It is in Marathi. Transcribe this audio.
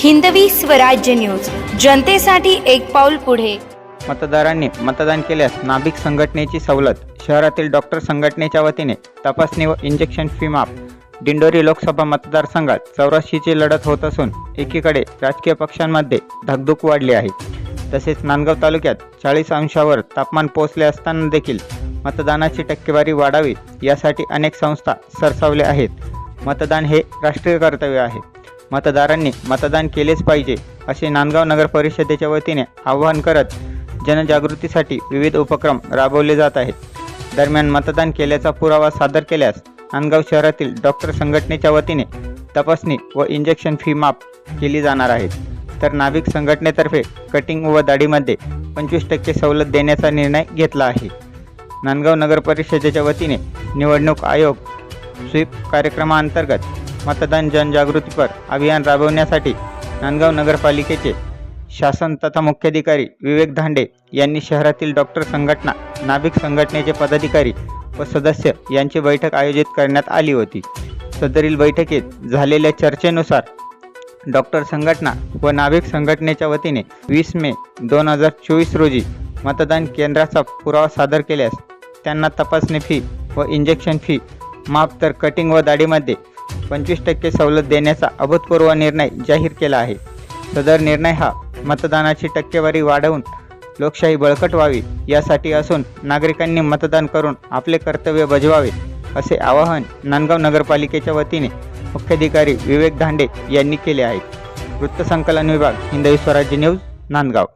हिंदवी स्वराज्य न्यूज. जनतेसाठी एक पाऊल पुढे. मतदारांनी मतदान केल्यास नाभिक संघटनेची सवलत. शहरातील डॉक्टर संघटनेच्या वतीने तपासणी व इंजेक्शन फी माफ. दिंडोरी लोकसभा मतदारसंघात चौऱ्याऐंशीची लढत होत असून एकीकडे राजकीय पक्षांमध्ये धकधूक वाढली आहे. तसेच नांदगाव तालुक्यात चाळीस अंशावर तापमान पोहोचले असताना देखील मतदानाची टक्केवारी वाढावी यासाठी अनेक संस्था सरसावल्या आहेत. मतदान हे राष्ट्रीय कर्तव्य आहे. मतदारांनी मतदान केलेच पाहिजे असे नांदगाव नगर परिषदेच्या वतीने आवाहन करत जनजागृतीसाठी विविध उपक्रम राबवले जात आहेत. दरम्यान मतदान केल्याचा पुरावा सादर केल्यास नांदगाव शहरातील डॉक्टर संघटनेच्या वतीने तपासणी व इंजेक्शन फी माफ केली जाणार आहे. तर नाभिक संघटनेतर्फे कटिंग व दाढीमध्ये पंचवीस टक्के सवलत देण्याचा निर्णय घेतला आहे. नांदगाव नगर परिषदेच्या वतीने निवडणूक आयोग स्वीप कार्यक्रमाअंतर्गत मतदान जनजागृतीपर अभियान राबवण्यासाठी नांदगाव नगरपालिकेचे शासन तथा मुख्याधिकारी विवेक धांडे यांनी शहरातील डॉक्टर संघटना नाभिक संघटनेचे पदाधिकारी व सदस्य यांची बैठक आयोजित करण्यात आली होती. सदरील बैठकीत झालेल्या चर्चेनुसार डॉक्टर संघटना व नाभिक संघटनेच्या वतीने वीस मे दोन हजार चोवीस रोजी मतदान केंद्राचा पुरावा सादर केल्यास त्यांना तपासणी फी व इंजेक्शन फी माफ तर कटिंग व दाढीमध्ये पंचवीस टक्के सवलत देण्याचा अभूतपूर्व निर्णय जाहीर केला आहे. सदर निर्णय हा मतदानाची टक्केवारी वाढवून लोकशाही बळकट व्हावी यासाठी असून नागरिकांनी मतदान करून आपले कर्तव्य बजवावे असे आवाहन नांदगाव नगरपालिकेच्या वतीने मुख्याधिकारी विवेक धांडे यांनी केले आहे. वृत्तसंकलन विभाग हिंदवी स्वराज्य न्यूज नांदगाव.